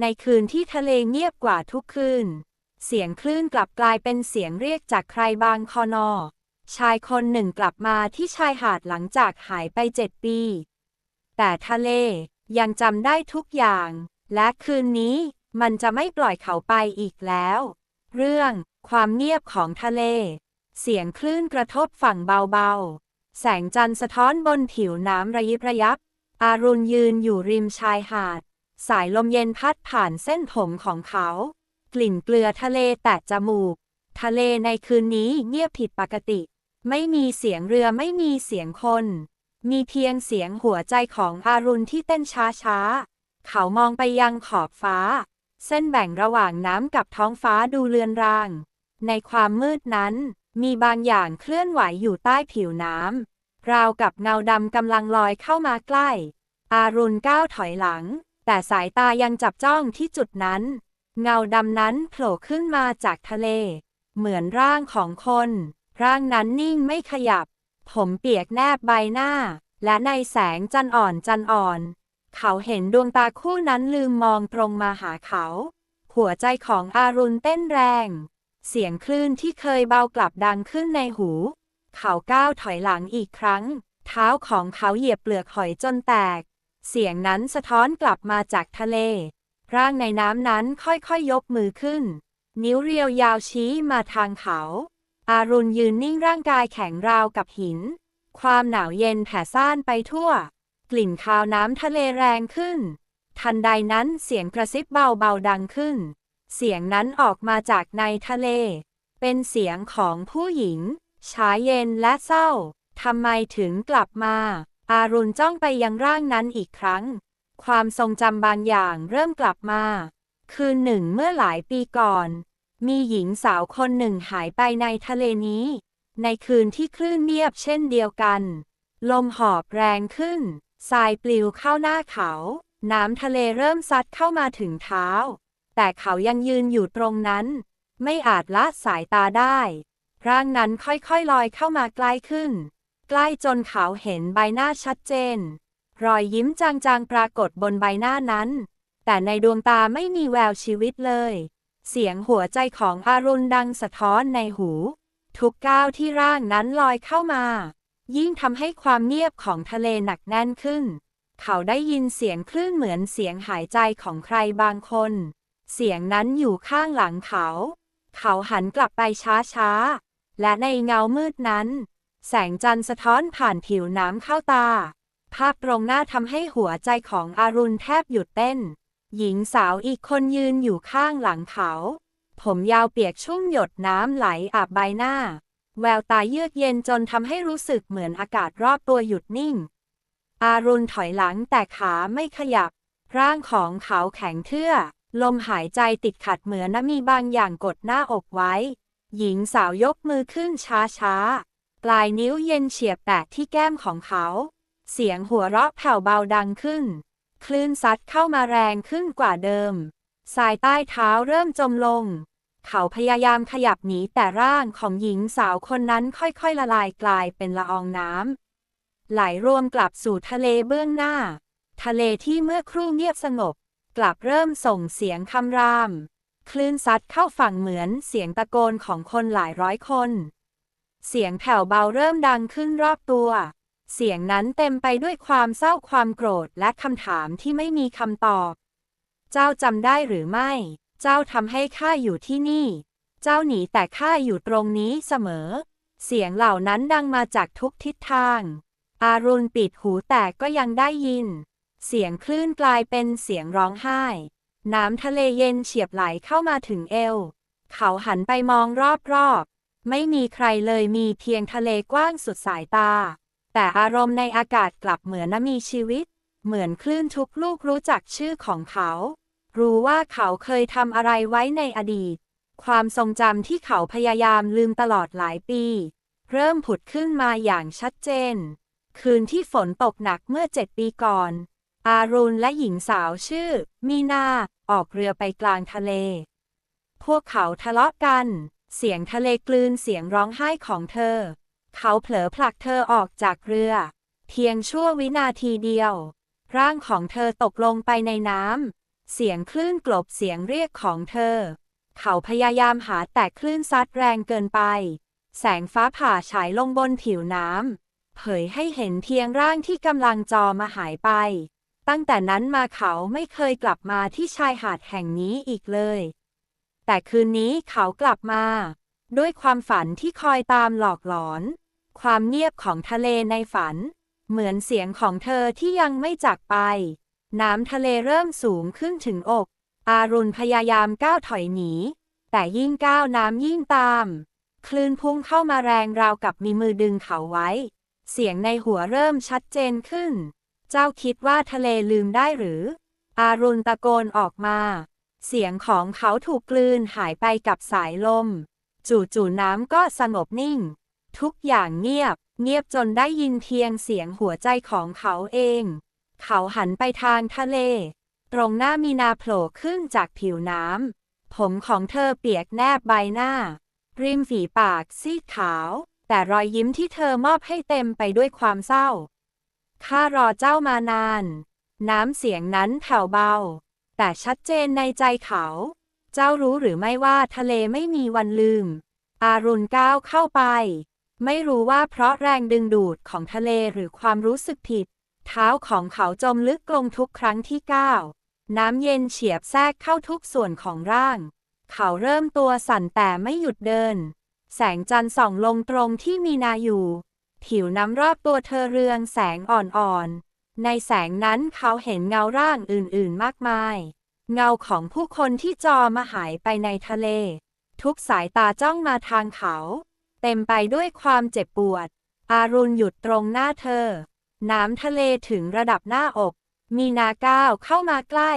ในคืนที่ทะเลเงียบกว่าทุกคืน เสียงคลื่นกลับกลายเป็นเสียงเรียกจากใครบางคอนอ ชายคนหนึ่งกลับมาที่ชายหาดหลังจากหายไปเจ็ดปี แต่ทะเลยังจำได้ทุกอย่าง และคืนนี้มันจะไม่ปล่อยเขาไปอีกแล้ว เรื่องความเงียบของทะเล เสียงคลื่นกระทบฝั่งเบาๆ แสงจันทร์สะท้อนบนผิวน้ำระยิบระยับ อารุณยืนอยู่ริมชายหาด สายลมเย็นพัดผ่านเส้นผมของเขา กลิ่นเกลือทะเลแตะจมูก ทะเลในคืนนี้เงียบผิดปกติ ไม่มีเสียงเรือไม่มีเสียงคน มีเพียงเสียงหัวใจของอารุณที่เต้นช้าๆ เขามองไปยังขอบฟ้า เส้นแบ่งระหว่างน้ำกับท้องฟ้าดูเลือนราง ในความมืดนั้น มีบางอย่างเคลื่อนไหวอยู่ใต้ผิวน้ำราวกับเงาดำกำลังลอยเข้ามาใกล้ อารุณก้าวถอยหลัง แต่สายตายังจับจ้องที่จุดนั้น เงาดำนั้นโผล่ขึ้นมาจากทะเล เหมือนร่างของคน ร่างนั้นนิ่งไม่ขยับ ผมเปียกแนบใบหน้า และในแสงจันอ่อนจันอ่อน เขาเห็นดวงตาคู่นั้นลืมมองตรงมาหาเขา หัวใจของอารุณเต้นแรง เสียงคลื่นที่เคยเบากลับดังขึ้นในหู เขาก้าวถอยหลังอีกครั้ง เท้าของเขาเหยียบเปลือกหอยจนแตก เสียงนั้นสะท้อนกลับมาจากทะเล ร่างในน้ำนั้นค่อยๆยยกมือขึ้น นิ้วเรียวยาวชี้มาทางเขา อารุณยืนนิ่งร่างกายแข็งราวกับหิน ความหนาวเย็นแผ่ซ่านไปทั่ว กลิ่นคาวน้ำทะเลแรงขึ้น ทันใดนั้นเสียงกระซิบเบาๆดังขึ้น เสียงนั้นออกมาจากในทะเล เป็นเสียงของผู้หญิงช้าเย็นและเศร้าทำไมถึงกลับมา อารุณจ้องไปยังร่างนั้นอีกครั้ง ความทรงจำบางอย่างเริ่มกลับมา คืนหนึ่งเมื่อหลายปีก่อน มีหญิงสาวคนหนึ่งหายไปในทะเลนี้ ในคืนที่คลื่นเงียบเช่นเดียวกัน ลมหอบแรงขึ้น ทรายปลิวเข้าหน้าเขา น้ำทะเลเริ่มซัดเข้ามาถึงเท้า แต่เขายังยืนอยู่ตรงนั้น ไม่อาจละสายตาได้ ร่างนั้นค่อยๆลอยเข้ามาใกล้ขึ้น ใกล้จนเขาเห็นใบหน้าชัดเจน รอยยิ้มจางๆปรากฏบนใบหน้านั้น แต่ในดวงตาไม่มีแววชีวิตเลย เสียงหัวใจของอารุณดังสะท้อนในหู ทุกก้าวที่ร่างนั้นลอยเข้ามา ยิ่งทำให้ความเงียบของทะเลหนักแน่นขึ้น เขาได้ยินเสียงคลื่นเหมือนเสียงหายใจของใครบางคน เสียงนั้นอยู่ข้างหลังเขา เขาหันกลับไปช้าๆ และในเงามืดนั้น แสงจันทร์สะท้อนผ่านผิวน้ำเข้าตา ภาพตรงหน้าทำให้หัวใจของอารุณแทบหยุดเต้น หญิงสาวอีกคนยืนอยู่ข้างหลังเขา ผมยาวเปียกชุ่มหยดน้ำไหลอาบใบหน้า แววตาเยือกเย็นจนทำให้รู้สึกเหมือนอากาศรอบตัวหยุดนิ่ง อารุณถอยหลังแต่ขาไม่ขยับ ร่างของเขาแข็งเทื่อ ลมหายใจติดขัดเหมือนมีบางอย่างกดหน้าอกไว้ หญิงสาวยกมือขึ้นช้าๆ ปลายนิ้วเย็นเฉียบแตะที่แก้มของเขา เสียงหัวเราะแผ่วเบาดังขึ้น คลื่นซัดเข้ามาแรงขึ้นกว่าเดิม สายใต้เท้าเริ่มจมลง เขาพยายามขยับหนีแต่ร่างของหญิงสาวคนนั้นค่อยๆละลายกลายเป็นละอองน้ำไหลรวมกลับสู่ทะเลเบื้องหน้า ทะเลที่เมื่อครู่เงียบสงบ กลับเริ่มส่งเสียงคำราม คลื่นซัดเข้าฝั่งเหมือนเสียงตะโกนของคนหลายร้อยคน เสียงแผ่วเบาเริ่มดังขึ้นรอบตัว เสียงนั้นเต็มไปด้วยความเศร้าความโกรธและคำถามที่ไม่มีคำตอบ เจ้าจำได้หรือไม่ เจ้าทำให้ข้าอยู่ที่นี่ เจ้าหนีแต่ข้าอยู่ตรงนี้เสมอ เสียงเหล่านั้นดังมาจากทุกทิศทาง อารุณปิดหูแต่ก็ยังได้ยิน เสียงคลื่นกลายเป็นเสียงร้องไห้ น้ำทะเลเย็นเฉียบไหลเข้ามาถึงเอว เขาหันไปมองรอบๆ ไม่มีใครเลยมีเพียงทะเลกว้างสุดสายตา แต่อารมณ์ในอากาศกลับเหมือนมีชีวิต เหมือนคลื่นทุกลูกรู้จักชื่อของเขา รู้ว่าเขาเคยทำอะไรไว้ในอดีต ความทรงจำที่เขาพยายามลืมตลอดหลายปี เริ่มผุดขึ้นมาอย่างชัดเจน คืนที่ฝนตกหนักเมื่อเจ็ดปีก่อน อารุณและหญิงสาวชื่อ มีนา ออกเรือไปกลางทะเล พวกเขาทะเลาะกัน เสียงทะเลกลืนเสียงร้องไห้ของเธอ เขาเผลอผลักเธอออกจากเรือ เพียงชั่ววินาทีเดียว ร่างของเธอตกลงไปในน้ำ เสียงคลื่นกลบเสียงเรียกของเธอ เขาพยายามหาแต่คลื่นซัดแรงเกินไป แสงฟ้าผ่าฉายลงบนผิวน้ำ เผยให้เห็นเพียงร่างที่กำลังจอมาหายไป ตั้งแต่นั้นมาเขาไม่เคยกลับมาที่ชายหาดแห่งนี้อีกเลย แต่คืนนี้เขากลับมา ด้วยความฝันที่คอยตามหลอกหลอน ความเงียบของทะเลในฝัน เหมือนเสียงของเธอที่ยังไม่จากไป น้ำทะเลเริ่มสูงขึ้นถึงอก อารุณพยายามก้าวถอยหนี แต่ยิ่งก้าวน้ำยิ่งตาม คลื่นพุ่งเข้ามาแรงราวกับมีมือดึงเขาไว้ เสียงในหัวเริ่มชัดเจนขึ้น เจ้าคิดว่าทะเลลืมได้หรือ อารุณตะโกนออกมา เสียงของเขาถูกกลืนหายไปกับสายลม จู่ๆน้ำก็สงบนิ่ง ทุกอย่างเงียบ เงียบจนได้ยินเพียงเสียงหัวใจของเขาเอง เขาหันไปทางทะเล ตรงหน้ามีนาโผล่ขึ้นจากผิวน้ำ ผมของเธอเปียกแนบใบหน้า ริมฝีปากซีดขาว แต่รอยยิ้มที่เธอมอบให้เต็มไปด้วยความเศร้าข้ารอเจ้ามานาน น้ำเสียงนั้นแผ่วเบา แต่ชัดเจนในใจเขา เจ้ารู้หรือไม่ว่าทะเลไม่มีวันลืม อารุณก้าวเข้าไป ไม่รู้ว่าเพราะแรงดึงดูดของทะเลหรือความรู้สึกผิด เท้าของเขาจมลึกลงทุกครั้งที่ก้าว น้ำเย็นเฉียบแทรกเข้าทุกส่วนของร่าง เขาเริ่มตัวสั่นแต่ไม่หยุดเดิน แสงจันทร์ส่องลงตรงที่มีนาอยู่ ผิวน้ำรอบตัวเธอเรืองแสงอ่อนๆ ในแสงนั้นเขาเห็นเงาร่างอื่นๆ มากมาย เงาของผู้คนที่จอมาหายไปในทะเล ทุกสายตาจ้องมาทางเขา เต็มไปด้วยความเจ็บปวด อารุณหยุดตรงหน้าเธอ น้ำทะเลถึงระดับหน้าอก มีนาก้าวเข้ามาใกล้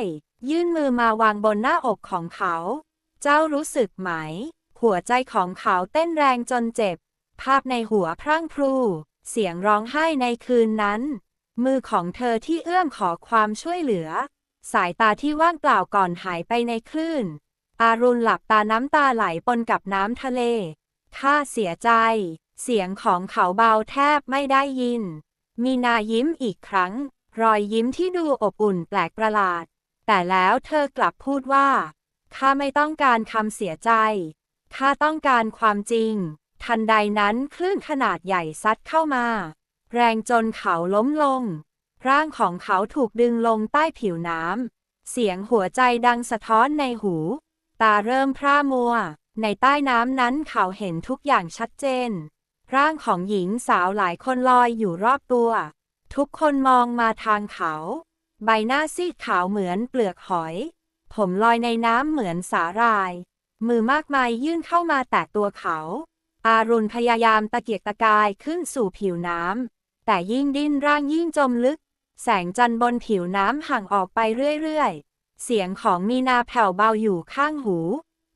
ยื่นมือมาวางบนหน้าอกของเขา เจ้ารู้สึกไหม หัวใจของเขาเต้นแรงจนเจ็บ ภาพในหัวพรั่งพรู เสียงร้องไห้ในคืนนั้น มือของเธอที่เอื้อมขอความช่วยเหลือ สายตาที่ว่างเปล่าก่อนหายไปในคลื่น อารุณหลับตาน้ำตาไหลปนกับน้ำทะเลข้าเสียใจ เสียงของเขาเบาแทบไม่ได้ยิน มีนายิ้มอีกครั้ง รอยยิ้มที่ดูอบอุ่นแปลกประหลาด แต่แล้วเธอกลับพูดว่าข้าไม่ต้องการคำเสียใจข้าต้องการความจริง ทันใดนั้นคลื่นขนาดใหญ่ซัดเข้ามา แรงจนเขาล้มลง ร่างของเขาถูกดึงลงใต้ผิวน้ำ เสียงหัวใจดังสะท้อนในหู ตาเริ่มพร่ามัว ในใต้น้ำนั้นเขาเห็นทุกอย่างชัดเจน ร่างของหญิงสาวหลายคนลอยอยู่รอบตัว ทุกคนมองมาทางเขา ใบหน้าซีดขาวเหมือนเปลือกหอย ผมลอยในน้ำเหมือนสาหร่าย มือมากมายยื่นเข้ามาแตะตัวเขาอารุณพยายามตะเกียกตะกายขึ้นสู่ผิวน้ำ แต่ยิ่งดิ้นร่างยิ่งจมลึก แสงจันทร์บนผิวน้ำห่างออกไปเรื่อยๆ เสียงของมีนาแผ่วเบาอยู่ข้างหู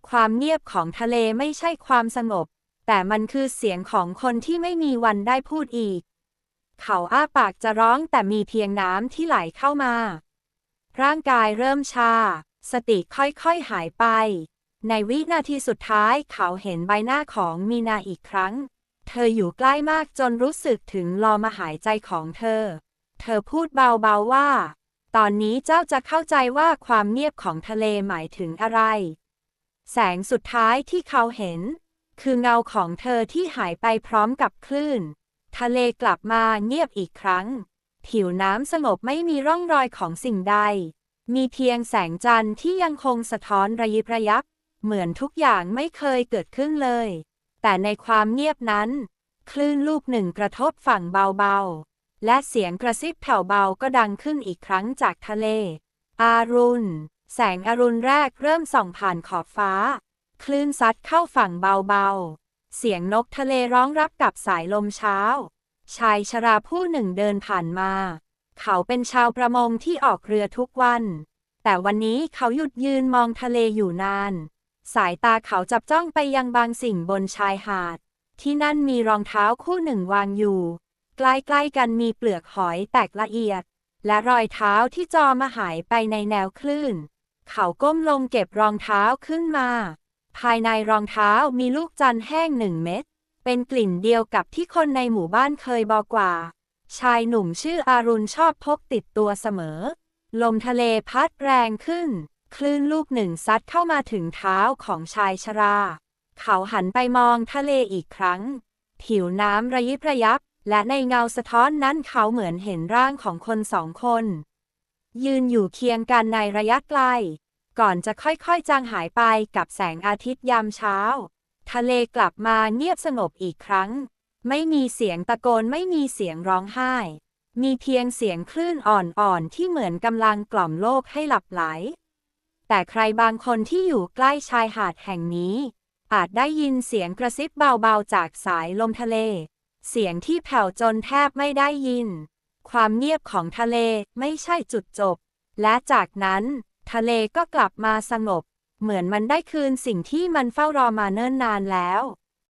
ความเงียบของทะเลไม่ใช่ความสงบ แต่มันคือเสียงของคนที่ไม่มีวันได้พูดอีก เขาอ้าปากจะร้องแต่มีเพียงน้ำที่ไหลเข้ามา ร่างกายเริ่มชา สติค่อยๆหายไป ในวินาทีสุดท้ายเขาเห็นใบหน้าของมีนาอีกครั้ง เธออยู่ใกล้มากจนรู้สึกถึงลมหายใจของเธอ เธอพูดเบาๆว่า ตอนนี้เจ้าจะเข้าใจว่าความเงียบของทะเลหมายถึงอะไร แสงสุดท้ายที่เขาเห็น คือเงาของเธอที่หายไปพร้อมกับคลื่น ทะเลกลับมาเงียบอีกครั้ง ผิวน้ำสงบไม่มีร่องรอยของสิ่งใด มีเพียงแสงจันทร์ที่ยังคงสะท้อนระยิบระยับ เหมือนทุกอย่างไม่เคยเกิดขึ้นเลย แต่ในความเงียบนั้น คลื่นลูกหนึ่งกระทบฝั่งเบาๆ และเสียงกระซิบแผ่วเบาก็ดังขึ้นอีกครั้งจากทะเล อารุณ แสงอรุณแรกเริ่มส่องผ่านขอบฟ้า คลื่นซัดเข้าฝั่งเบาๆ เสียงนกทะเลร้องรับกับสายลมเช้า ชายชราผู้หนึ่งเดินผ่านมา เขาเป็นชาวประมงที่ออกเรือทุกวัน แต่วันนี้เขาหยุดยืนมองทะเลอยู่นาน สายตาเขาจับจ้องไปยังบางสิ่งบนชายหาด ที่นั่นมีรองเท้าคู่หนึ่งวางอยู่ ใกล้ๆกันมีเปลือกหอยแตกละเอียด และรอยเท้าที่จอมาหายไปในแนวคลื่น เขาก้มลงเก็บรองเท้าขึ้นมา ภายในรองเท้ามีลูกจันแห้งหนึ่งเม็ด เป็นกลิ่นเดียวกับที่คนในหมู่บ้านเคยบอกว่า ชายหนุ่มชื่ออารุณชอบพกติดตัวเสมอ ลมทะเลพัดแรงขึ้น คลื่นลูกหนึ่งซัดเข้ามาถึงเท้าของชายชรา เขาหันไปมองทะเลอีกครั้ง ผิวน้ำระยิบระยับ และในเงาสะท้อนนั้นเขาเหมือนเห็นร่างของคนสองคน ยืนอยู่เคียงกันในระยะไกล ก่อนจะค่อยๆจางหายไปกับแสงอาทิตย์ยามเช้า ทะเลกลับมาเงียบสงบอีกครั้ง ไม่มีเสียงตะโกนไม่มีเสียงร้องไห้ มีเพียงเสียงคลื่นอ่อนๆที่เหมือนกำลังกล่อมโลกให้หลับไหล แต่ใครบางคนที่อยู่ใกล้ชายหาดแห่งนี้ อาจได้ยินเสียงกระซิบเบาๆจากสายลมทะเล เสียงที่แผ่วจนแทบไม่ได้ยิน ความเงียบของทะเลไม่ใช่จุดจบ และจากนั้น ทะเลก็กลับมาสงบ เหมือนมันได้คืนสิ่งที่มันเฝ้ารอมาเนิ่นนานแล้ว